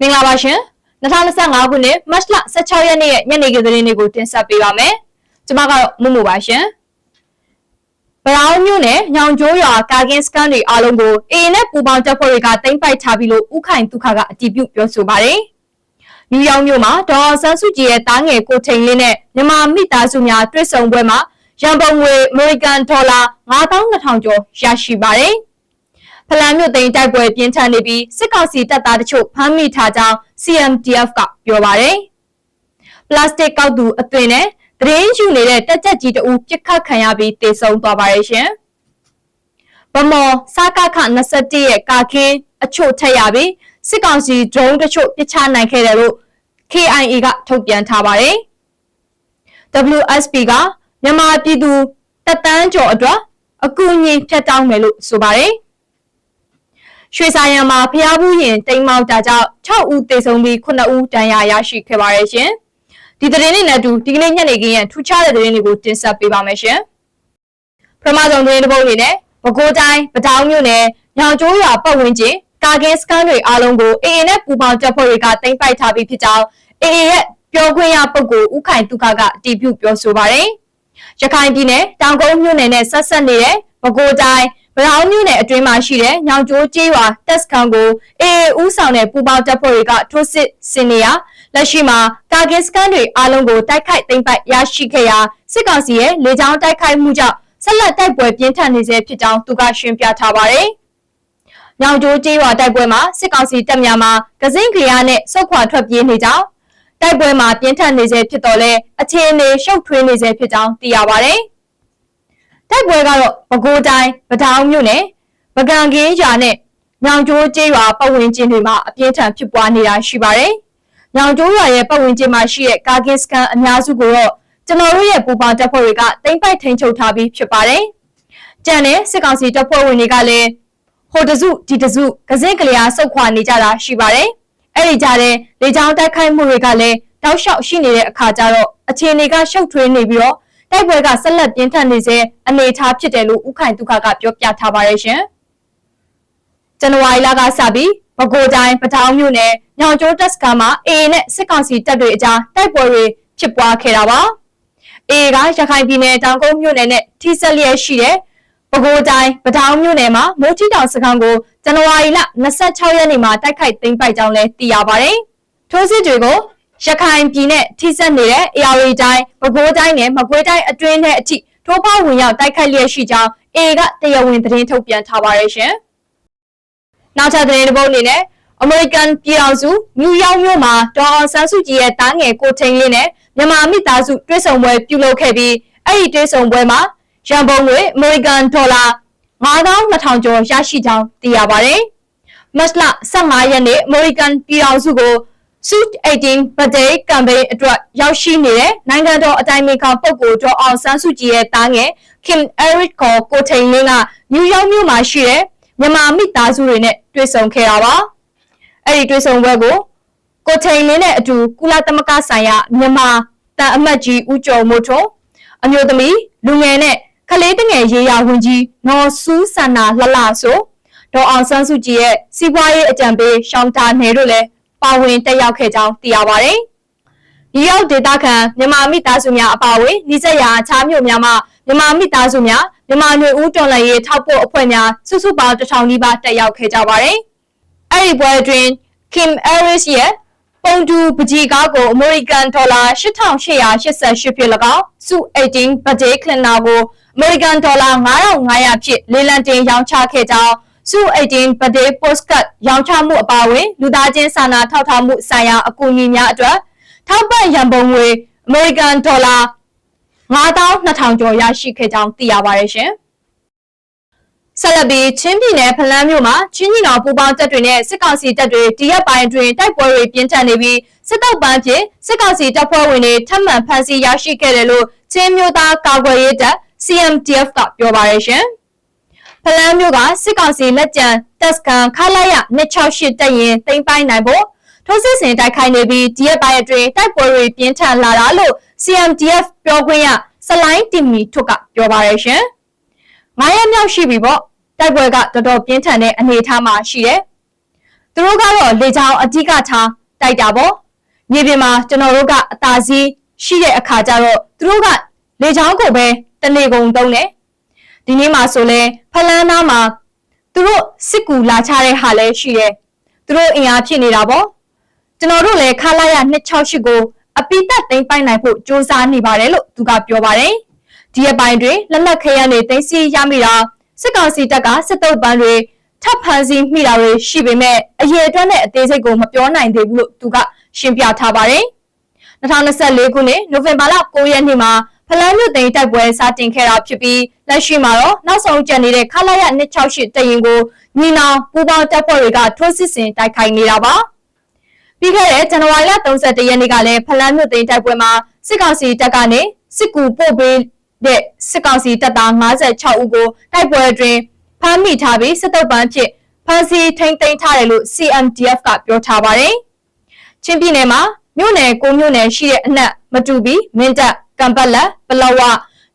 မင်္ဂလာပါရှင်2025ခုနှစ်မတ်လ16ရက်နေ့ရဲ့ညနေခင်းသတင်းတွေကိုတင်ဆက်ပေးပါမယ်ကျွန်မကတော့မမှုပါရှင်ဘရောင်းမြို့နယ်ညောင်ကျိုးရွာကာကင်းစကန်တွေအားလုံးကိုအေနဲ့ပူပေါင်းတပ်ဖွဲ့တွေကတင်ပိုက်ထားပြီးလို့ဥခိုင်ဒုက္ခကအတည်ပြုပြောဆိုပါတယ်နယူးယောက်မြို့မှာဒေါ်ဆန်းစုကြည်ရဲ့တားငယ်ကိုထိန်လင်းနဲ့မြန်မာမိသားစုများတွေ့ဆုံပွဲမှာရန်ပုံငွေအမေရိကန်ဒေါ်လာ9200ကျော်ရရှိပါတယ် ဖလန်မြို့သိမ်းတိုက်ပွဲပြင်းထန်နေပြီးစစ်ကောင်စီတပ်သားတချို့ဖမ်းမိထားကြောင်း CMDF ကပြောပါတယ်။ပလတ်စတစ်ကောက်သူအသွင်နဲ့သတင်းယူနေတဲ့တက်ကြက်ကြီးတအူပြစ်ခတ်ခံရပြီးတေဆုံးသွားပါရဲ့ရှင်။ဗမော်စကခ21ရဲ့ကာကင်းအချို့ထက်ရပြီးစစ်ကောင်စီ drone တချို့ပစ်ချနိုင်ခဲ့တယ်လို့ KIA ကထုတ်ပြန်ထားပါတယ်။ WSP ကမြန်မာပြည်သူတပ်တန်းကျော်အတွက်အကူအညီဖြတ်တောင်းမယ်လို့ဆိုပါတယ်။ ရွှေဆိုင်ရံမှာဖျားဘူးရင်တိမ်မောက်တာကြောင့်6ဦးသေဆုံးပြီး9ဦးဒဏ်ရာရရှိခဲ့ပါရဲ့ရှင်။ဒီသတင်းလေးနဲ့အတူဒီကနေ့ညနေခင်းရထူးခြားတဲ့သတင်းတွေကိုတင်ဆက်ပေးပါမယ်ရှင်။ပထမဆုံးသတင်းတစ်ပုဒ်အနေနဲ့ပဲခူးတိုင်းပတောင်းမြို့နယ်ညောင်ကျိုးရွာပတ်ဝန်းကျင်ကာကင်းစကန်တွေအားလုံးကိုအေအေနဲ့ပူပေါင်းတပ်ဖွဲ့တွေကတင်ပိုက်ထားပြီးဖြစ်ကြောင်းအေအေရဲ့ပြောခွင့်ရပုဂ္ဂိုလ်ဦးခိုင်ဒုက္ခကအတည်ပြုပြောဆိုပါတယ်။ရခိုင်ပြည်နယ်တောင်ကုန်းမြို့နယ်နဲ့ဆက်ဆက်နေတဲ့ပဲခူးတိုင်း ဗရောင်းမြို့နယ်အတွင်းမှာရှိတဲ့ညောင်ကျိုးကျေးရွာတက်စခန်းကိုအေအေဦးဆောင်တဲ့ပူပေါင်းတပ်ဖွဲ့တွေကထိုးစစ်ဆင်နေရလက်ရှိမှာကာကင်စကန်တွေအားလုံးကိုတိုက်ခိုက်သိမ်းပိုက်ရရှိခဲ့ရာစစ်ကောင်စီရဲ့လေကြောင်းတိုက်ခိုက်မှုကြောင့်ဆက်လက်တိုက်ပွဲပြင်းထန်နေဆဲဖြစ်ကြောင်းသူကရှင်းပြထားပါတယ်။ညောင်ကျိုးကျေးရွာတိုက်ပွဲမှာစစ်ကောင်စီတပ်များမှကစင်းခရီးနဲ့စုတ်ခွာထွက်ပြေးနေကြောင်းတိုက်ပွဲမှာပြင်းထန်နေဆဲဖြစ်တော်လဲအခြေအနေရှုပ်ထွေးနေဆဲဖြစ်ကြောင်းသိရပါတယ်။ တိုက်ပွဲကတော့ပဲခူးတိုင်းပထောင်မြို့နယ်ပကံကင်းရွာနဲ့ညောင်ကျိုးကျေးရွာပတ်ဝန်းကျင်တွေမှာအပြင်းထန်ဖြစ်ပွားနေတာရှိပါတယ်။ညောင်ကျိုးရွာရဲ့ပတ်ဝန်းကျင်မှာရှိတဲ့ကာကင်းစကန်အများစုကိုတော့ကျွန်တော်တို့ရဲ့ပူပေါင်းတပ်ဖွဲ့တွေကတင်ပိုက်ထိန်ချုပ်ထားပြီးဖြစ်ပါတယ်။ကြံတဲ့စစ်ကောင်စီတပ်ဖွဲ့ဝင်တွေကလည်းဟိုတစုဒီတစုကစင်းကလျာစုတ်ခွာနေကြတာရှိပါတယ်။အဲ့ဒီကြတဲ့လေကြောင်းတိုက်ခိုက်မှုတွေကလည်းတောက်လျှောက်ရှိနေတဲ့အခါကျတော့အခြေအနေကရှုပ်ထွေးနေပြီးတော့ တိုက်ပွဲကဆက်လက်ပြင်းထန်နေစေအနေအထားဖြစ်တယ်လို့ဥခိုင်ဒုက္ခကပြောပြထားပါတယ်ရှင်။ဇန်နဝါရီလကစပြီးပဲခူးတိုင်းပထောင်မြို့နယ်ညောင်ကျိုးတက်စကာမှာအေအေနဲ့စစ်ကောင်စီတပ်တွေအကြားတိုက်ပွဲတွေဖြစ်ပွားခဲ့တာပါ။အေအေကရခိုင်ပြည်နယ်တောင်ကုန်းမြို့နယ်နဲ့ထိစက်လျက်ရှိတဲ့ပဲခူးတိုင်းပထောင်မြို့နယ်မှာမိုးချီတောင်စခန်းကိုဇန်နဝါရီလ26ရက်နေ့မှာတိုက်ခိုက်သိမ်းပိုက်ကြောင်းလည်းသိရပါတယ်။ထိုးစစ်တွေကို ရခိုင်ပြည်နယ်ထိစပ်နေတဲ့ AR တိုင်းပဲခူးတိုင်းနဲ့မကွေးတိုင်းအတွင်းထဲအထိထိုးဖောက်ဝင်ရောက်တိုက်ခိုက်လျက်ရှိကြောင်း A ကတရားဝင်သတင်းထုတ်ပြန်ထားပါတယ်ရှင်။နောက်ထပ်သတင်းတစ်ပုဒ်အနေနဲ့အမေရိကန်ပြည်ထောင်စုနယူးယောက်မြို့မှာဒေါ်အောင်ဆန်းစုကြည်ရဲ့တားငယ်ကိုထိန်လင်းနဲ့မြန်မာမိသားစုတွေ့ဆုံပွဲပြုလုပ်ခဲ့ပြီးအဲ့ဒီတွေ့ဆုံပွဲမှာရန်ပုံငွေအမေရိကန်ဒေါ်လာ9200ကျော်ရရှိကြောင်းသိရပါတယ်။မတ်လ15ရက်နေ့အမေရိကန်ပြည်ထောင်စုကို Suit 18 Birthday Campaign အတွက်ရောက်ရှိနေတဲ့နိုင်ငံတော်အတိုင်ပင်ခံပုဂ္ဂိုလ်ဒေါ်အောင်ဆန်းစုကြည်ရဲ့တားငယ် Kim Eric ကိုကိုထိန်လင်းကနယူးယောက်မြို့မှာရှိတဲ့မြန်မာမိသားစုတွေနဲ့တွေ့ဆုံခဲ့တာပါ။အဲ့ဒီတွေ့ဆုံပွဲကိုကိုထိန်လင်းနဲ့အတူကုလသမဂ္ဂဆိုင်ရာမြန်မာတန်အမတ်ကြီးဦးကျော်မိုးထွန်းအမျိုးသမီးလူငယ်နဲ့ကလေးတငယ်ရေးရာဝန်ကြီးနော်ဆူးဆန္နာလှလှဆိုဒေါ်အောင်ဆန်းစုကြည်ရဲ့စီးပွားရေးအကြံပေးရှောင်းတာနယ်တို့လည်း ပါဝင်တက်ရောက်ခဲ့ကြောင်းသိရပါတယ်။ဒီရောက်ဒေတာခံမြန်မာမိသားစုများအပါအဝင်နှိစက်ရာအခြားမြို့များမှမြန်မာမိသားစုများမြန်မာမျိုးဦးတော်လှန်ရေးထောက်ပို့အဖွဲ့များစုစုပေါင်းတထောင်နီးပါးတက်ရောက်ခဲ့ကြပါတယ်။အဲ့ဒီပွဲအတွင်း Kim Harris ရဲ့ပုံတူပကြီးကားကိုအမေရိကန်ဒေါ်လာ8888ဖြစ်၎င်းစု18 birthday cleaner ကိုအမေရိကန်ဒေါ်လာ9500ဖြစ်လေလံတင်ရောင်းချခဲ့ကြောင်း စု18 birthday postcard ရောင်းချမှုအပါအဝင်လူသားချင်းစာနာထောက်ထားမှုဆိုင်ရာအကူအညီများအတွက်ထောက်ပံ့ရန်ပုံငွေအမေရိကန်ဒေါ်လာ9200ကျော်ရရှိခဲ့ကြောင်းသိရပါတယ်ရှင်။ဆက်လက်ပြီးချင်းပြည်နယ်ဖလန်းမြို့မှာချင်းကြီးတော်ပူပေါင်းတပ်တွေနဲ့စစ်ကောင်စီတပ်တွေတရက်ပိုင်းတွင်တိုက်ပွဲတွေပြင်းထန်နေပြီးစစ်တောက်ပန်းဖြင့်စစ်ကောင်စီတပ်ဖွဲ့ဝင်တွေထပ်မံဖမ်းဆီးရရှိခဲ့တယ်လို့ချင်းမျိုးသားကာကွယ်ရေးတပ် CMDF ကပြောပါရရှင်။ ဖလန်းမြို့ကစစ်ကောင်စီလက်ကျန်တပ်စကန်ခလာရ268တပ်ရင်သိမ်းပိုက်နိုင်ဖို့ထိုးစစ်ဆင်တိုက်ခိုက်နေပြီးဒီရက်ပိုင်းအတွင်းတိုက်ပွဲတွေပြင်းထန်လာတာလို့ CMDF ပြောခွင့်ရစလိုင်းတင်မီထုတ်ကပြောပါရရှင်။ငါးရက်မြောက်ရှိပြီပေါ့တိုက်ပွဲကတော်တော်ပြင်းထန်တဲ့အနေအထားမှာရှိတယ်။သူသူတို့ကတော့လေချောင်းအဓိကထားတိုက်တာပေါ့မြေပြင်မှာကျွန်တော်တို့ကအသာစီးရှိတဲ့အခါကျတော့သူတို့ကလေချောင်းကိုပဲတနေကုန်တုံးတယ် ဒီနေ့မှာဆိုလဲဖလန်းနာမှာသူတို့စစ်ကူလာချတဲ့ဟာလဲရှိတယ်သူတို့အင်အားဖြစ်နေတာပေါ့ကျွန်တော်တို့လည်းခလာရ268ကိုအပိသက်သိမ်းပိုက်နိုင်ဖို့စ조사နေပါတယ်လို့သူကပြောပါတယ်ဒီအပိုင်းတွင်လက်နက်ခဲယမ်းတွေသိမ်းဆည်းရမိတာစစ်ကောင်စီတပ်ကစစ်တုပ်ပန်းတွေထပ်ဖန်စီမိတာတွေရှိပေမဲ့အရေးအတွက်နဲ့အသေးစိတ်ကိုမပြောနိုင်သေးဘူးလို့သူကရှင်းပြထားပါတယ်2024ခုနှစ်နိုဝင်ဘာလ9ရက်နေ့မှာ ဖလန်းမြို့သိမ်းတိုက်ပွဲစတင်ခဲ့တာဖြစ်ပြီးလက်ရှိမှာတော့နောက်ဆုံးကျန်နေတဲ့ခလာရ268တရင်ကိုညီနောင်ပူပေါင်းတပ်ဖွဲ့တွေကထိုးစစ်ဆင်တိုက်ခိုက်နေတာပါပြီးခဲ့တဲ့ဇန်နဝါရီလ31ရက်နေ့ကလည်းဖလန်းမြို့သိမ်းတိုက်ပွဲမှာစစ်ကောင်စီတပ်ကနေစစ်ကူပို့ပေးတဲ့စစ်ကောင်စီတပ်သား56ဦးကိုတိုက်ပွဲအတွင်းဖမ်းမိထားပြီးစစ်တုပ်ပန်းဖြစ်ဖမ်းဆီးထိန်းသိမ်းထားတယ်လို့ CMDF ကပြောထားပါတယ်။ချင်းပြည်နယ်မှာမြို့နယ်ကိုမြို့နယ်ရှိတဲ့အနက်မတူပီမင်းတပ် ကံပတ်လက်ပလောဝ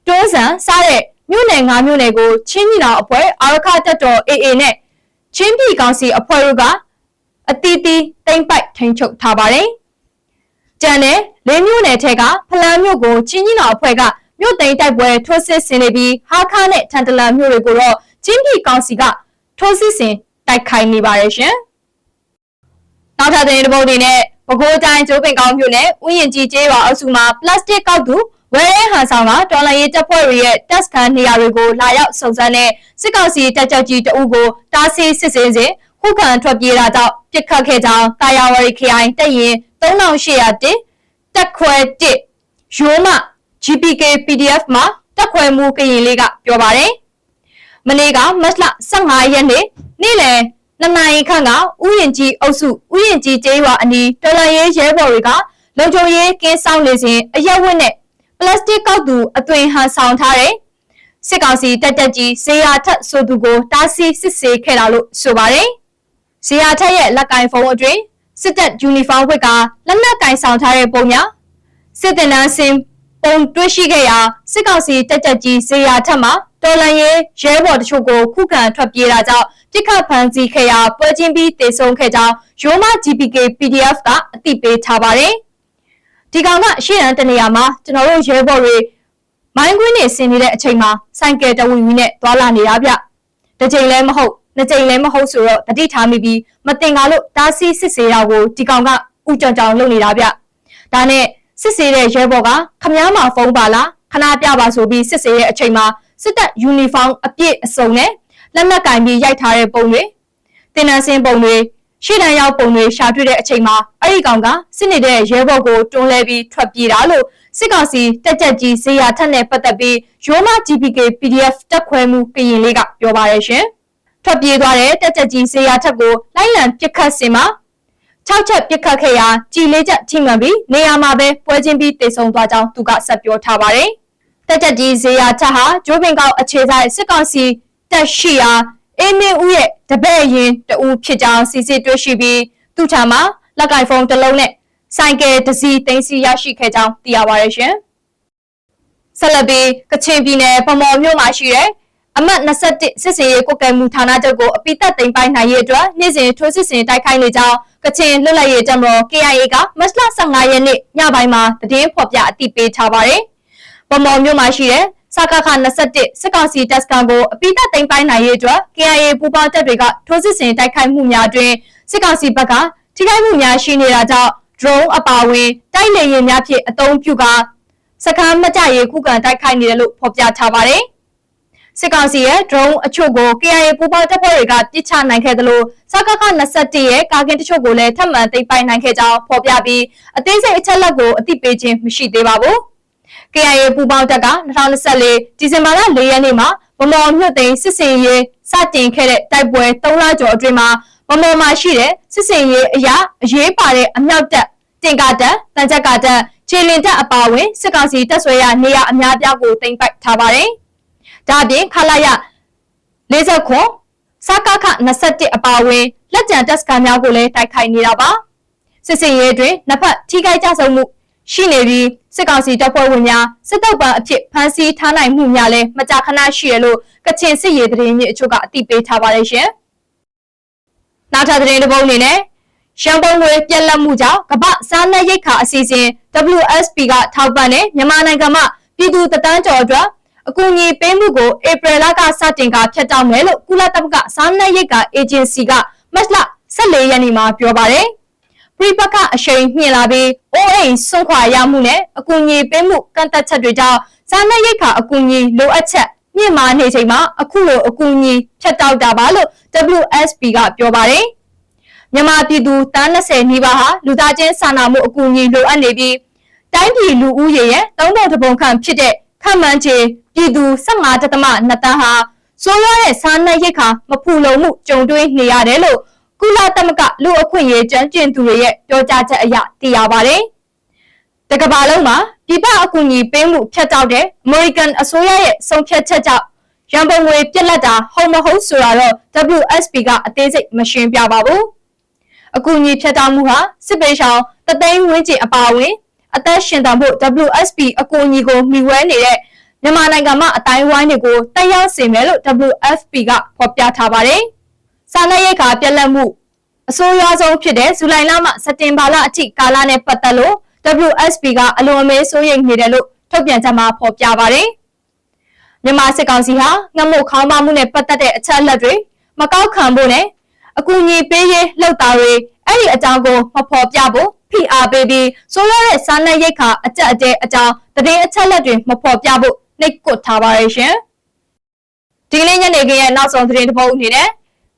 တွန်းဆန်စတဲ့မြို့နယ်၅မြို့နယ်ကိုချင်းပြည်တော်အဖွဲ့အာရခတပ်တော် AA နဲ့ချင်းပြည်ကောင်စီအဖွဲ့တို့ကအတီးတီးတိမ့်ပိုက်ထိန်းချုပ်ထားပါတယ်။ကြံတဲ့လေးမြို့နယ်ထက်ကဖလန်းမြို့ကိုချင်းကြီးတော်အဖွဲ့ကမြို့သိမ်းတိုက်ပွဲထိုးစစ်ဆင်နေပြီးဟာခါနဲ့ထန်တလန်မြို့တွေကိုတော့ချင်းပြည်ကောင်စီကထိုးစစ်ဆင်တိုက်ခိုက်နေပါတယ်ရှင်။နောက်ထပ်တဲ့တပုတ်တွေနဲ့ပဲ ခူးတိုင်းကျိုးပင်ကောင်းမြို့နယ်ဥယျာဉ်ကြီးကျေးရွာအုပ်စုမှာပလတ်စတစ်ကောက်သူဝဲရဲဟန်ဆောင်ကတော်လိုင်းရေးတပ်ဖွဲ့တွေရဲ့တက်စကန်နေရာတွေကိုလာရောက်စုံစမ်းတဲ့စစ်ကောင်စီတပ်ချုပ်ကြီးတအုပ်ကိုတားဆီးစစ်ဆေးစဉ်ခုခံထွက်ပြေးတာကြောင့်ပြစ်ခတ်ခဲ့ကြောင်းတာယာဝရီခရိုင်တပ်ရင်3800တက်တက်ခွဲ1ရိုးမ GPK PDF မှာတက်ခွဲမှုကရင်လေးကပြောပါတယ်။မနေ့ကမတ်လ15ရက်နေ့နေ့လယ် နှစ်နာရီခန့်ကဥယျင်ကြီးအုပ်စုဥယျင်ကြီးကျေးရွာအနီးတော်လန်ရေးရဲဘော်တွေကလုံခြုံရေးကင်းဆောင်နေစဉ်အရက်ဝတ်နဲ့ပလတ်စတစ်ကောက်သူအသွင်ဟန်ဆောင်ထားတဲ့စစ်ကောင်စီတက်တက်ကြီးဇေယျထက်ဆိုသူကိုတားဆီးစစ်ဆေးခဲ့တာလို့ဆိုပါတယ်။ဇေယျထက်ရဲ့လက်ကင်ဖုန်းအတွင်းစစ်တပ်ယူနီဖောင်းဝတ်ကလက်နက်ကင်ဆောင်ထားတဲ့ပုံများစစ်တင်နန်းစင်ပုံတွေ့ရှိခဲ့ရာစစ်ကောင်စီတက်တက်ကြီးဇေယျထက်မှာတော်လန်ရေးရဲဘော်တချို့ကိုခုခံထွက်ပြေးတာကြောင့် ပြစ်ခတ်ဖမ်းဆီးခဲ့ရာပွဲချင်းပြီးတေဆုံးခဲ့ကြောင်းရိုမာ GPK PDF ကအသိပေးထားပါတယ်။ဒီကောင်ကရှေ့ရန်တနေရာမှာကျွန်တော်တို့ရဲဘော်တွေမိုင်းကွင်းနေဆင်နေတဲ့အချိန်မှာဆိုင်ကယ်တဝီဝီနဲ့သွာလာနေတာဗျ။တစ်ချိန်လည်းမဟုတ်နှစ်ချိန်လည်းမဟုတ်ဆိုတော့တတိထားမိပြီးမတင်ကားလို့တားဆီးစစ်ဆေးတာကိုဒီကောင်ကဥကြောင်ကြောင်လုပ်နေတာဗျ။ဒါနဲ့စစ်ဆေးတဲ့ရဲဘော်ကခမားမှာဖုန်းပါလားခဏပြပါဆိုပြီးစစ်ဆေးတဲ့အချိန်မှာစစ်တပ်ယူနီဖောင်းအပြည့်အစုံနဲ့ လက်နက်ကင်ပြီးရိုက်ထားတဲ့ပုံတွေတင်နန်းစင်းပုံတွေရှေ့တန်းရောက်ပုံတွေရှာတွေ့တဲ့အချိန်မှာအဲ့ဒီကောင်ကစစ်နေတဲ့ရဲဘော်ကိုတွန်းလဲပြီးထွက်ပြေးတာလို့စစ်ကောင်စီတက်ကြက်ကြီးဇေယျထက်နဲ့ပတ်သက်ပြီးရိုးမ GPK PDF တက်ခွဲမှုကရင်လေးကပြောပါရရှင်ထွက်ပြေးသွားတဲ့တက်ကြက်ကြီးဇေယျထက်ကိုလိုက်လံပစ်ခတ်စင်မှာ6ချက်ပစ်ခတ်ခဲ့ရာကြည်လေးချက်ထိမှန်ပြီးနေရာမှာပဲပွဲချင်းပြီးတေဆုံသွားကြောင်းသူကဆက်ပြောထားပါတယ်တက်ကြက်ကြီးဇေယျထက်ဟာဂျိုးပင်ကောက်အခြေဆိုင်စစ်ကောင်စီ တက်ရှိရာအေးမင်းဦးရဲ့တပည့်ရင်တူဖြစ်ကြောင်းစီစစ်တွေ့ရှိပြီးသူ့ထံမှာလက်ကင်ဖုန်းတစ်လုံးနဲ့ဆိုင်ကယ်တစ်စီးတင်စီရရှိခဲ့ကြောင်းသိရပါတယ်ရှင်။ဆက်လက်ပြီးကချင်ပြည်နယ်ဗမော်မြို့မှာရှိတဲ့အမတ်21စစ်စေးရေးကွက်ကဲမှုဌာနချုပ်ကိုအပိသက်သိမ်းပိုက်နိုင်ရေးအတွက်နေ့စဉ်ထိုးစစ်ဆင်တိုက်ခိုက်နေကြောင်းကချင်လွတ်လပ်ရေးတပ်မတော် KIA ကမတ်လ15ရက်နေ့ညပိုင်းမှာသတင်းဖော်ပြအသိပေးထားပါတယ်။ဗမော်မြို့မှာရှိတဲ့ စကခ21စစ်ကောင်စီတပ်စကန်ကိုအပိသက်သိမ်းပိုက်နိုင်ရေးအတွက် KIA ပူးပေါင်းတပ်တွေကထိုးစစ်ဆင်တိုက်ခိုက်မှုများတွင်စစ်ကောင်စီဘက်ကထိခိုက်မှုများရှိနေတာကြောင့် drone အပါအဝင်တိုက်လေယာဉ်များဖြင့်အသုံးပြုကာစကမ်းမကြရေးခုခံတိုက်ခိုက်နေတယ်လို့ဖော်ပြထားပါတယ်။စစ်ကောင်စီရဲ့ drone အချို့ကို KIA ပူးပေါင်းတပ်ဖွဲ့တွေကပစ်ချနိုင်ခဲ့သလိုစကခ21ရဲ့ကာကင်တချို့ကိုလည်းထပ်မံသိမ်းပိုက်နိုင်ခဲ့ကြောင်းဖော်ပြပြီးအသေးစိတ်အချက်လက်ကိုအသိပေးခြင်းမရှိသေးပါဘူး။ KIA ပူပေါင်းတပ်က2024ဒီဇင်ဘာလ4ရက်နေ့မှာဗမော်မြို့သိမ်းစစ်စင်ရေးစတင်ခဲ့တဲ့တိုက်ပွဲ3လကျော်အတွင်းမှာဗမော်မှာရှိတဲ့စစ်စင်ရေးအရာအရေးပါတဲ့အမြောက်တပ်တင်ကာတပ်တန်ချက်ကတပ်ခြေလင်တပ်အပါအဝင်စစ်ကောင်စီတပ်ဆွဲရနေရအများပြားကိုတင်ပိုက်ထားပါတယ်။ဒါ့အပြင်ခလာရ40ခွန်စကခ21အပါအဝင်လက်ကျန်တပ်စခန်းများကိုလည်းတိုက်ခိုက်နေတာပါ။စစ်စင်ရေးအတွင်းနှစ်ဖက်ထိခိုက်ကြဆုံးမှု ရှိနေပြီးစစ်ကောင်စီတပ်ဖွဲ့ဝင်များစစ်တပ်ပန်းအဖြစ်ဖမ်းဆီးထားနိုင်မှုများလည်းမကြာခဏရှိရလို့ကချင်စစ်ရေးသတင်းကြီးအချို့ကအသိပေးထားပါတယ်ရှင်။နောက်ထပ်သတင်းတစ်ပုဒ်အနေနဲ့ရန်ပုံငွေပြက်လက်မှုကြောင့်ကမ္ဘာစားနပ်ရိက္ခာအစီအစဉ် WSP ကထောက်ပံ့တဲ့မြန်မာနိုင်ငံမှာပြည်သူတသန်းကျော်အတွက်အကူအညီပေးမှုကိုဧပြီလကစတင်ကဖျက်တောက်မယ်လို့ကုလသမဂ္ဂစားနပ်ရိက္ခာအေဂျင်စီကမတ်လ14ရက်နေ့မှာပြောပါတယ်။ ပြိပကအရှိန်မြင့်လာပြီးအိုးအိမ်ဆွန့်ခွာရမှုနဲ့အကူအညီပေးမှုကန့်သက်ချက်တွေကြောင့်စားနပ်ရိက္ခာအကူအညီလိုအပ်ချက်မြင့်မားနေချိန်မှာအခုလိုအကူအညီဖျက်တောက်တာပါလို့ WSP ကပြောပါတယ်။မြန်မာပြည်သူတန်း20နီးပါးဟာလူသားချင်းစာနာမှုအကူအညီလိုအပ်နေပြီးတိုင်းပြည်လူဦးရေရဲ့သုံးပုံတစ်ပုံခန့်ဖြစ်တဲ့ခန့်မှန်းခြေပြည်သူ15.2တန်းဟာဆိုးရွားတဲ့စားနပ်ရိက္ခာမဖူလုံမှုကြုံတွေ့နေရတယ်လို့ ကုလသမဂ္ဂလူအခွင့်အရေးကြမ်းကျင်သူတွေရဲ့ပြောကြားချက်အရသိရပါတယ်။တကဘာလုံးမှာပြည်ပအကူအညီပေးမှုဖြတ်တောက်တဲ့အမေရိကန်အစိုးရရဲ့ဆုံးဖြတ်ချက်ကြောင့်ရန်ပုံငွေပြက်လက်တာဟုတ်မဟုတ်ဆိုတာတော့ WSP ကအသေးစိတ်မရှင်းပြပါဘူး။အကူအညီဖြတ်တောက်မှုဟာစစ်ပေးရှောင်တသိန်းဝန်းကျင်အပါအဝင်အသက်ရှင်တန်ဖို့ WSP အကူအညီကိုမှီဝဲနေတဲ့မြန်မာနိုင်ငံမှာအတိုင်းဝိုင်းတွေကိုတက်ရောက်စေမယ်လို့ WFP ကဖော်ပြထားပါတယ်။ စာနယ်ရိတ်ခါပြက်လက်မှုအဆိုးရွားဆုံးဖြစ်တဲ့ဇူလိုင်လမှစက်တင်ဘာလအထိကာလနဲ့ပတ်သက်လို့ WSP ကအလွန်အမေးစိုးရိမ်နေတယ်လို့ထုတ်ပြန်ချက်မှာဖော်ပြပါတယ်။မြန်မာစစ်ကောင်စီဟာငတ်မုတ်ခေါင်းပါမှုနဲ့ပတ်သက်တဲ့အချက်အလက်တွေမကောက်ခံဖို့နဲ့အကူအညီပေးရေးလှုပ်တာတွေအဲ့ဒီအကြောင်းကိုမဖော်ပြဖို့ဖိအားပေးပြီးဆိုရတဲ့စာနယ်ရိတ်ခါအကြက်အတဲအကြောင်းတည်င်းအချက်လက်တွေမဖော်ပြဖို့နှိပ်ကွပ်ထားပါရဲ့ရှင်။ဒီကနေ့ညနေခင်းရဲ့နောက်ဆုံးသတင်းတစ်ပုဒ်အနေနဲ့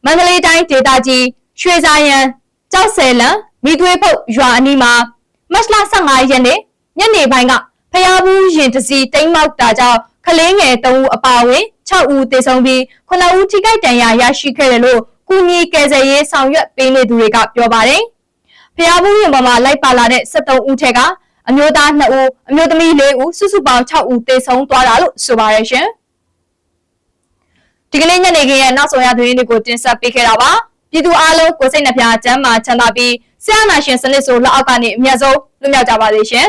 မန္တလေးတိုင်းဒေသကြီးရွှေစာရန်ကြောက်ဆယ်လန်မိသွေးဖုတ်ရွာအနီးမှာမတ်လ15ရက်နေ့ညနေပိုင်းကဖျားဘူးရင်တစီတိမ့်မောက်တာကြောင့်ကလေးငယ်3ဦးအပါအဝင်6ဦးသေဆုံးပြီး9ဦးထိခိုက်ဒဏ်ရာရရှိခဲ့တယ်လို့ကုညီကယ်ဆယ်ရေးဆောင်ရွက်ပေးနေသူတွေကပြောပါတယ်။ဖျားဘူးရင်ပေါ်မှာလိုက်ပါလာတဲ့73ဦးထက်ကအမျိုးသား2ဦးအမျိုးသမီး4ဦးစုစုပေါင်း6ဦးသေဆုံးသွားတာလို့ဆိုပါရရှင် ဒီကနေ့ညနေခင်းရဲ့နောက်ဆုံးရသတင်းတွေကိုတင်ဆက်ပေးခဲ့တာပါပြည်သူအားလုံးကိုစိတ်နှပြချမ်းသာချမ်းသာပြီးဆရာနာရှင်စနစ်ဆိုလက်အောက်ကနေအမြတ်ဆုံးလွတ်မြောက်ကြပါစေရှင်